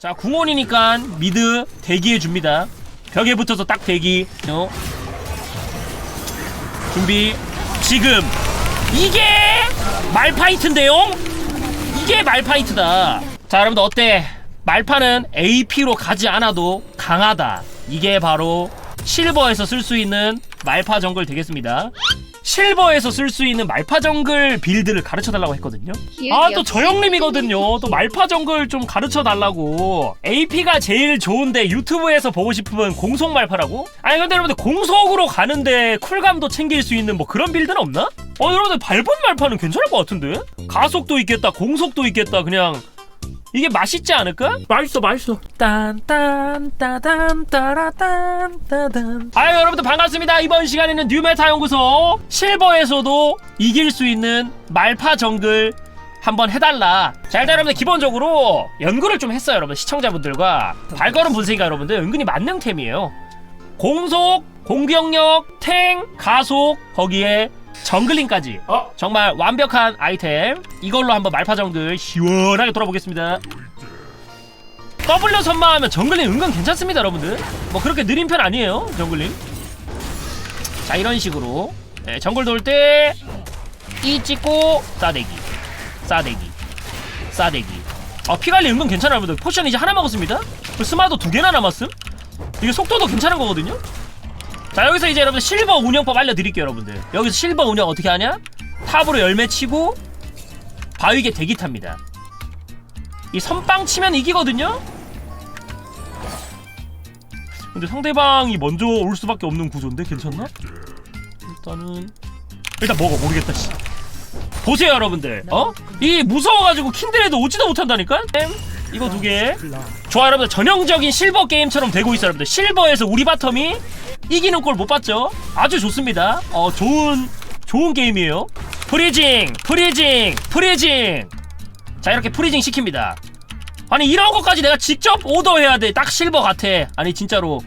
자 궁원이니까 미드 대기해 줍니다. 벽에 붙어서 딱 대기. 어? 준비. 지금. 이게 말파이트인데요? 이게 말파이트다. 자 여러분들 어때? 말파는 AP로 가지 않아도 강하다. 이게 바로 실버에서 쓸 수 있는 말파 정글 되겠습니다 실버에서 쓸 수 있는 말파 정글 빌드를 가르쳐 달라고 했거든요. 아 또저 형님이거든요. 또 말파 정글 좀 가르쳐 달라고. AP가 제일 좋은데 유튜브에서 보고 싶으면 공속 말파라고? 아니 근데 여러분들 공속으로 가는데 쿨감도 챙길 수 있는 뭐 그런 빌드는 없나? 어 여러분들 밟은 말파는 괜찮을 것 같은데? 가속도 있겠다, 공속도 있겠다. 그냥 이게 맛있지 않을까? 맛있어 맛있어. 딴딴 따단 따라딴 따단. 아유 여러분들 반갑습니다. 이번 시간에는 뉴메타 연구소 실버에서도 이길 수 있는 말파 정글 한번 해달라. 자 일단 여러분들 기본적으로 연구를 좀 했어요 여러분 시청자분들과. 발걸음 분석이가 여러분들 은근히 만능템이에요. 공속 공격력 탱 가속 거기에 정글링까지. 어? 정말 완벽한 아이템. 이걸로 한번 말파 정글 시원하게 돌아보겠습니다. W 선마하면 정글링 은근 괜찮습니다 여러분들. 뭐 그렇게 느린 편 아니에요 정글링. 자 이런 식으로. 네, 정글 돌 때 이 찍고 싸대기. 싸대기. 싸대기. 아 피관리 은근 괜찮아요 여러분들. 포션 이제 하나 먹었습니다. 그리고 스마도 두 개나 남았음? 이게 속도도 괜찮은 거거든요 자 여기서 이제 여러분들 실버 운영법 알려드릴게요 여러분들. 여기서 실버 운영 어떻게 하냐? 탑으로 열매 치고 바위게 대기 탑니다. 이 선빵 치면 이기거든요? 근데 상대방이 먼저 올 수밖에 없는 구조인데 괜찮나? 일단은 일단 먹어 모르겠다 씨. 보세요 여러분들. 어? 이 무서워가지고 킨드레도 오지도 못한다니까? 엠, 이거 두개. 좋아 여러분들. 전형적인 실버 게임처럼 되고 있어요 여러분들. 실버에서 우리 바텀이 이기는 꼴못 봤죠? 아주 좋습니다. 어 좋은 좋은 게임이에요. 프리징 프리징 프리징. 자 이렇게 프리징 시킵니다. 아니 이런 것까지 내가 직접 오더해야 돼. 딱 실버 같아. 아니 진짜로.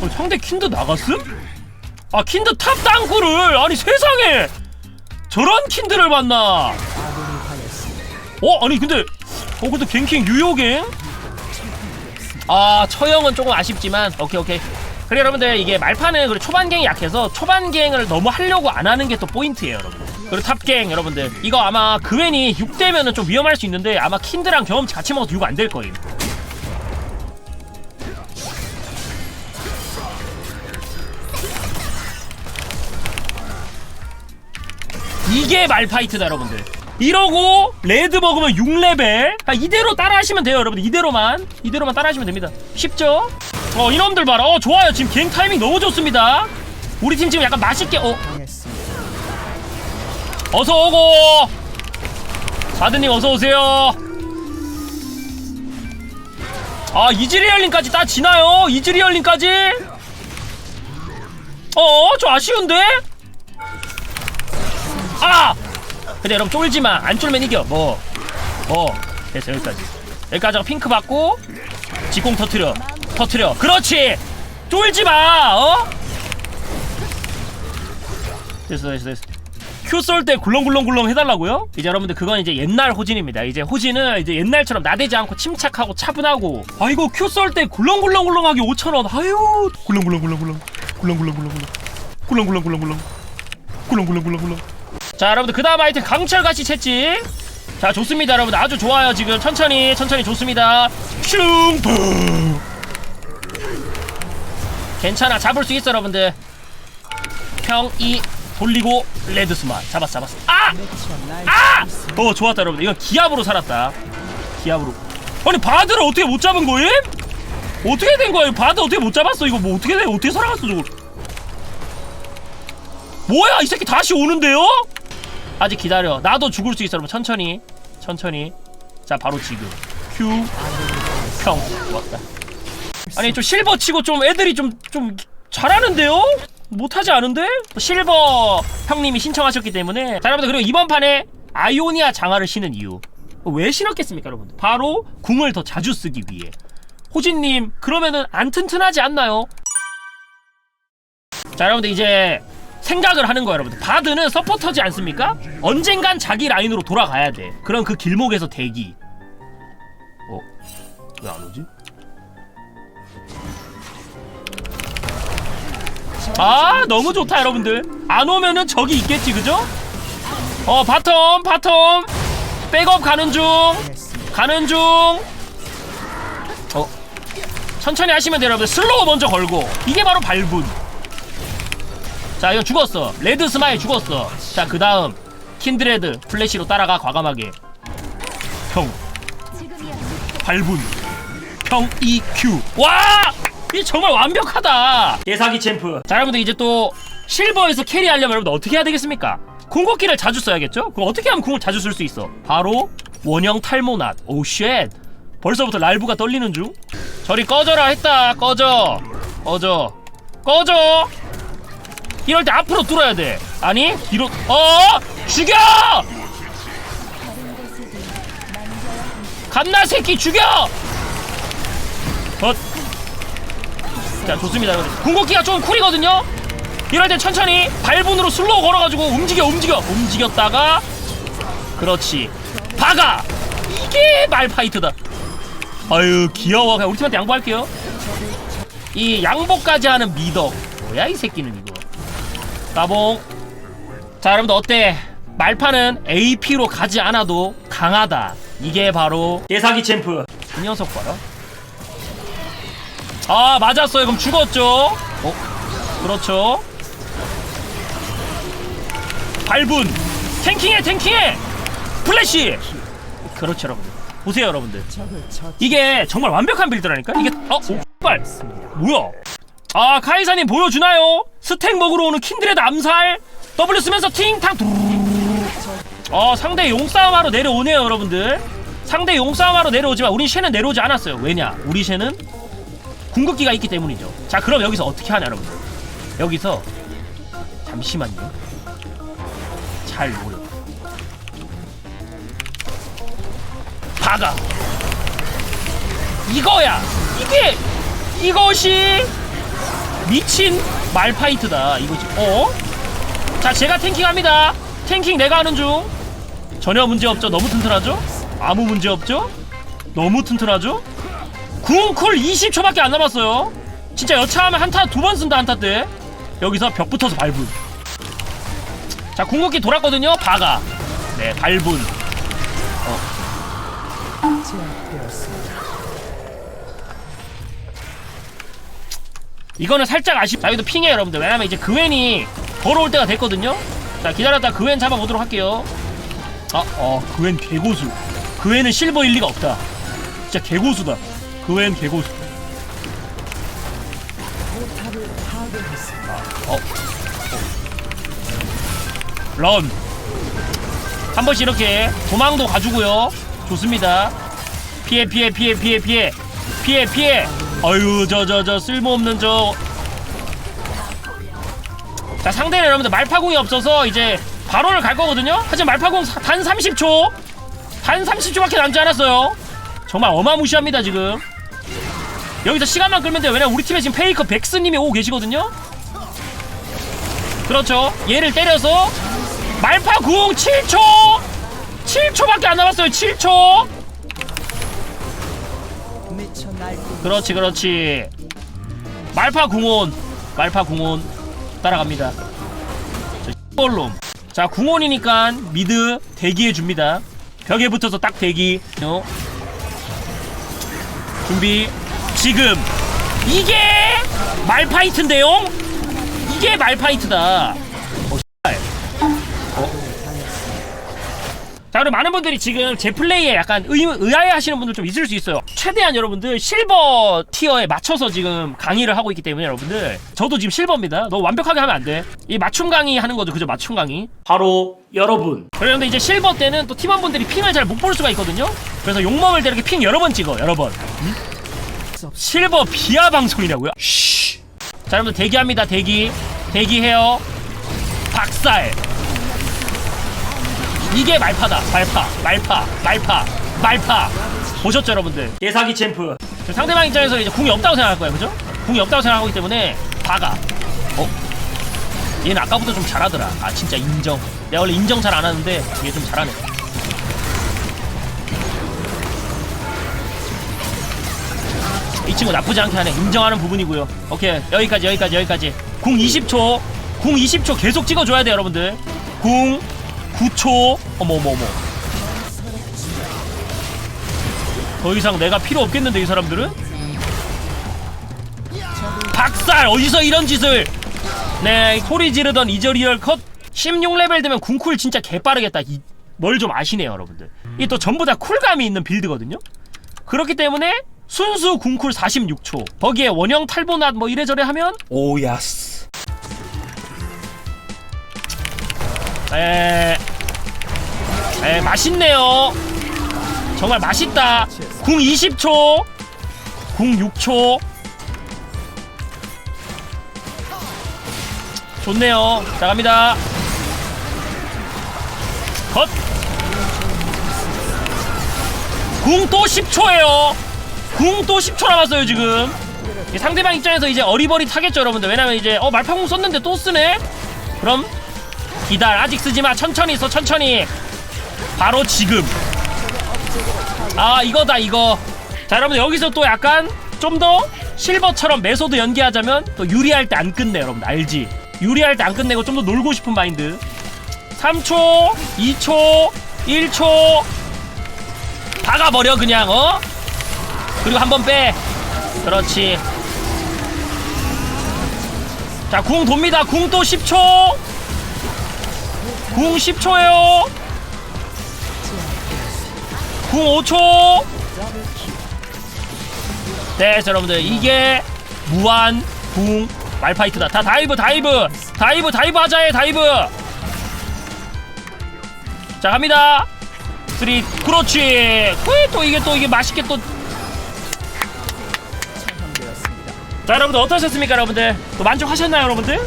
어, 상대 킨드 나갔음? 아 킨드 탑 땅굴을 아니 세상에. 저런 킨드를 만나. 어 아니 근데 어 근데 갱킹 유효갱 아 처형은 조금 아쉽지만 오케이 오케이 그래 여러분들 이게 말파는 그리고 초반갱이 약해서 초반갱을 너무 하려고 안 하는 게 또 포인트예요 여러분들. 그리고 탑갱 여러분들. 이거 아마 그웬이 6대면은 좀 위험할 수 있는데 아마 킨드랑 경험치 같이 먹어도 6 안 될 거임 이게 말파이트다 여러분들 이러고 레드 먹으면 6레벨. 아, 이대로 따라 하시면 돼요 여러분들. 이대로만. 이대로만 따라 하시면 됩니다. 쉽죠? 어 이놈들 봐라. 어 좋아요. 지금 갱 타이밍 너무 좋습니다. 우리 팀 지금 약간 맛있게 어? 어서 오고. 바드님 어서 오세요. 아 이즈리얼링까지 다 지나요? 이즈리얼링까지? 어저 아쉬운데? 아 근데 여러분 쫄지마. 안 쫄면 이겨. 뭐 뭐. 됐어 여기까지. 여기까지 하고 핑크 받고 직공 터트려. 터트려. 그렇지! 쫄지마! 어? 됐어 됐어 됐어. 큐 쏠 때 굴렁굴렁굴렁 해달라고요? 이제 여러분들 그건 이제 옛날 호진입니다. 이제 호진은 이제 옛날처럼 나대지 않고 침착하고 차분하고. 아이고 큐쏠 때 굴렁굴렁굴렁하게 5천원. 아유 굴렁굴렁굴렁굴렁. 굴렁굴렁굴렁굴렁. 굴렁굴렁굴렁굴렁. 굴렁굴렁굴렁굴렁 자 여러분들 그 다음 아이템 강철같이 채찍. 자 좋습니다 여러분 아주 좋아요 지금. 천천히 천천히 좋습니다. 슝풍 괜찮아 잡을 수 있어 여러분들. 평이 돌리고 레드 스마 잡았어 잡았어. 아! 아! 어 좋았다 여러분들. 이건 기압으로 살았다. 기압으로. 아니 바드를 어떻게 못 잡은 거임? 어떻게 된 거야? 바드 어떻게 못 잡았어? 이거 뭐 어떻게 돼? 어떻게 살아갔어 저거 뭐야 이 새끼 다시 오는데요? 아직 기다려. 나도 죽을 수 있어 여러분. 천천히. 천천히. 자 바로 지금. 큐평 좋았다. 아니 좀 실버 치고 좀 애들이 좀 좀 잘하는데요? 못하지 않은데? 실버 형님이 신청하셨기 때문에. 자 여러분들 그리고 이번 판에 아이오니아 장화를 신은 이유. 왜 신었겠습니까 여러분들? 바로 궁을 더 자주 쓰기 위해. 호진님 그러면은 안 튼튼하지 않나요? 자 여러분들 이제 생각을 하는 거예요 여러분들 바드는 서포터지 않습니까? 언젠간 자기 라인으로 돌아가야 돼 그럼 그 길목에서 대기 어? 왜 안 오지? 아 너무 좋다 여러분들 안 오면은 적이 있겠지 그죠? 어 바텀 바텀 백업 가는 중 가는 중 어. 천천히 하시면 돼요 여러분들 슬로우 먼저 걸고 이게 바로 발분 자 이건 죽었어. 레드 스마일 죽었어. 자 그 다음. 킨드레드 플래시로 따라가 과감하게. 평 발분. 평 EQ 와! 이 정말 완벽하다. 예사기 챔프. 자 여러분들 이제 또 실버에서 캐리하려면 여러분들 어떻게 해야 되겠습니까? 궁극기를 자주 써야겠죠? 그럼 어떻게 하면 궁을 자주 쓸 수 있어? 바로 원형 탈모낫 오쉣 벌써부터 랄브가 떨리는 중. 저리 꺼져라 했다. 꺼져. 꺼져. 꺼져 이럴 때 앞으로 뚫어야 돼. 아니 뒤로 어? 죽여! 갓나 새끼 죽여! 덧. 자 좋습니다. 궁극기가 좀 쿨이거든요? 이럴 때 천천히 발분으로 슬로우 걸어가지고 움직여 움직여. 움직였다가 그렇지. 박아! 이게 말파이트다. 아유 귀여워. 그냥 우리 팀한테 양보할게요. 이 양보까지 하는 미덕. 뭐야 이 새끼는 이거 따봉. 자 여러분들 어때? 말파는 AP로 가지 않아도 강하다. 이게 바로 예사기 챔프. 이 녀석 봐라. 아 맞았어요. 그럼 죽었죠? 어? 그렇죠. 발분. 탱킹해 탱킹해! 플래시! 그렇죠 여러분들. 보세요 여러분들. 이게 정말 완벽한 빌드라니까? 이게 어? 오발. 뭐야 아 카이사님 보여주나요? 스택 먹으러 오는 킨드레드 암살. W 쓰면서 팅탕 어 상대 용싸움하러 내려오네요 여러분들. 상대 용싸움하러 내려오지만 우린 쉐는 내려오지 않았어요. 왜냐? 우리 쉐는 궁극기가 있기 때문이죠. 자 그럼 여기서 어떻게 하냐 여러분들? 여기서 잠시만요. 잘 노려. 박아. 이거야. 이게 이것이 미친 말파이트다 이거지 어? 자 제가 탱킹합니다. 탱킹 내가 하는 중. 전혀 문제 없죠? 너무 튼튼하죠? 아무 문제 없죠? 너무 튼튼하죠? 궁쿨 20초밖에 안 남았어요. 진짜 여차하면 한타 두 번 쓴다 한타 때. 여기서 벽 붙어서 발분. 자 궁극기 돌았거든요? 박아 네 발분 이거는 살짝 아쉽 자 여기도 핑해 여러분들 왜냐면 이제 그웬이 걸어올 때가 됐거든요 자 기다렸다 그웬 잡아보도록 할게요 아 어 그웬 개고수 그웬은 실버일 리가 없다 진짜 개고수다 그웬 개고수 어. 런. 한 번씩 이렇게 도망도 가주고요. 좋습니다. 피해 피해 피해 피해 피해 피해 피해. 아유 저 저 저 쓸모없는 저. 자 상대는 여러분들 말파궁이 없어서 이제 바론을 갈 거거든요. 하지만 말파궁 사- 단 30초, 단 30초밖에 남지 않았어요. 정말 어마무시합니다 지금. 여기서 시간만 끌면 돼요. 왜냐면 우리 팀에 지금 페이커 백스님이 오고 계시거든요. 그렇죠. 얘를 때려서 말파 궁 7초! 7초밖에 안 남았어요. 7초. 그렇지, 그렇지. 말파 궁온, 말파 궁온 따라갑니다. 저 뻘놈. 자, 궁온이니까 미드 대기해 줍니다. 벽에 붙어서 딱 대기. 요. 준비. 지금 이게 말파이트인데요? 이게 말파이트다. 자, 그럼 많은 분들이 지금 제 플레이에 약간 의, 의아해 하시는 분들 좀 있을 수 있어요. 최대한 여러분들 실버 티어에 맞춰서 지금 강의를 하고 있기 때문에 여러분들 저도 지금 실버입니다. 너무 완벽하게 하면 안 돼. 이 맞춤 강의 하는 거죠. 그죠? 맞춤 강의. 바로 여러분. 그런데 이제 실버 때는 또 팀원분들이 핑을 잘 못 볼 수가 있거든요. 그래서 욕먹을 때 이렇게 핑 여러 번 찍어. 여러 번. 실버 비하 방송이라고요? 쉬. 자, 여러분들 대기합니다. 대기. 대기해요. 박살. 이게 말파다. 말파. 말파. 말파. 말파. 보셨죠, 여러분들? 예사기 챔프. 상대방 입장에서 이제 궁이 없다고 생각할 거예요. 그죠? 궁이 없다고 생각하기 때문에 박아. 어? 얘는 아까부터 좀 잘하더라. 아, 진짜 인정. 내가 원래 인정 잘 안 하는데 얘 좀 잘하네. 이 친구 나쁘지 않게 하네 인정하는 부분이고요 오케이 여기까지 여기까지 여기까지 궁 20초 궁 20초 계속 찍어줘야 돼요 여러분들 궁 9초? 어머 어머 어머. 더 이상 내가 필요 없겠는데 이 사람들은? 박살! 어디서 이런 짓을! 네 소리 지르던 이저리얼 컷 16레벨 되면 궁쿨 진짜 개빠르겠다. 뭘 좀 아시네요 여러분들. 이 또 전부 다 쿨감이 있는 빌드거든요? 그렇기 때문에 순수 궁쿨 46초. 거기에 원형 탈보낫 뭐 이래저래 하면 오야스 에... 에 맛있네요. 정말 맛있다. 궁 20초 궁 6초. 좋네요. 자 갑니다. 컷. 궁 또 10초에요. 궁 또 10초 남았어요 지금. 이 상대방 입장에서 이제 어리버리 타겠죠 여러분들. 왜냐면 이제 어 말파궁 썼는데 또 쓰네? 그럼 기다려. 아직 쓰지마. 천천히 써 천천히. 바로 지금. 아 이거다 이거. 자 여러분 여기서 또 약간 좀 더 실버처럼 메소드 연기하자면 또 유리할 때 안 끝내 여러분 알지? 유리할 때 안 끝내고 좀 더 놀고 싶은 마인드. 3초 2초 1초. 박아버려 그냥 어? 그리고 한 번 빼. 그렇지. 자궁 돕니다. 궁 또 10초 궁 10초에요. 궁 5초. 네 자, 여러분들 이게 무한 궁 말파이트다. 다 다이브 다이브. 다이브 다이브 하자해 다이브. 자 갑니다. 쓰리 그렇지. 또 이게 또 이게 맛있게 또. 자 여러분들 어떠셨습니까 여러분들? 또 만족하셨나요 여러분들?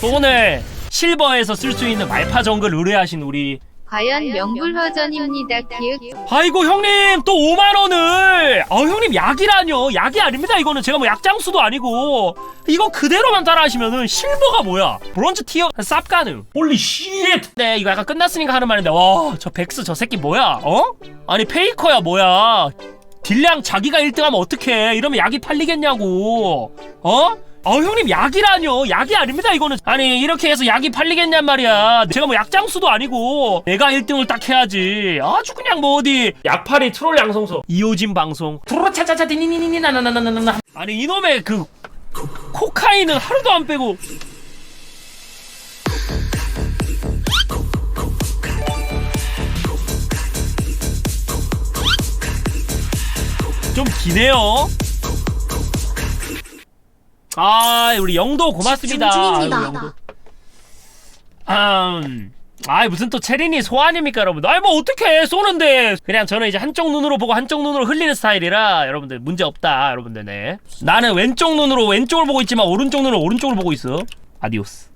또 오늘 실버에서 쓸 수 있는 말파 정글 의뢰하신 우리 과연 명불 허전입니다. 기획 아이고 형님 또 5만 원을. 어 형님 약이라뇨. 약이 아닙니다 이거는. 제가 뭐 약장수도 아니고. 이거 그대로만 따라하시면은 실버가 뭐야? 브론즈 티어? 쌉 가능. 홀리 쉣 네 이거 약간 끝났으니까 하는 말인데. 와 저 백스 저 새끼 뭐야? 어? 아니 페이커야 뭐야? 딜량 자기가 1등하면 어떡해? 이러면 약이 팔리겠냐고. 어? 어 형님 약이라뇨. 약이 아닙니다 이거는. 아니 이렇게 해서 약이 팔리겠냔 말이야. 제가 뭐 약장수도 아니고. 내가 1등을 딱 해야지. 아주 그냥 뭐 어디. 약팔이 트롤 양성소. 이호진 방송. 트롤 차차차 디니니니니 나나나나나나 아니 이놈의 그 코카인은 하루도 안 빼고. 좀 기네요. 아, 우리 영도 고맙습니다. 중입니다. 아유, 영도. 음, 아, 무슨 또 체린이 소환입니까, 여러분들? 아이, 뭐, 어떻게 쏘는데. 그냥 저는 이제 한쪽 눈으로 보고 한쪽 눈으로 흘리는 스타일이라, 여러분들, 문제 없다, 여러분들, 네. 나는 왼쪽 눈으로 왼쪽을 보고 있지만, 오른쪽 눈으로 오른쪽을 보고 있어. 아디오스.